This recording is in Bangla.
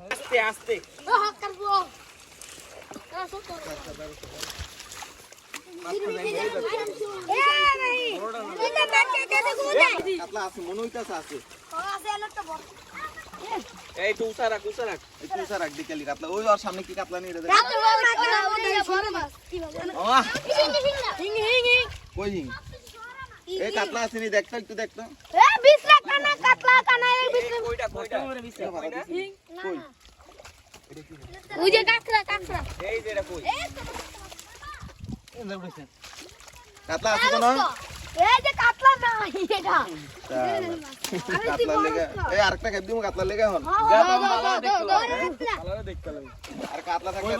আস্তে আস্তে কাতলা আছে মনে হইতাছে আছে এই তো উষা রাখ উষা রাখ এই তুই স্যার একদিকে কালি কাতলা ওই ওর সামনে কি কাতলা নিয়ে কই হিং এই কাতলা আছে দেখতো একটু দেখতো। কয়টা কয়টা তোমার বিছে কই? ওই যে কাকড়া কাকড়া এই যে এটা কই? কাতলা আছে কোনো? এই যে কাতলা না এটা। কাতলা লেগে এই আরেকটা খেপ দিমু কাতলা লেগে হন ভালো দেখতে লাগে আর কাতলা থাকলে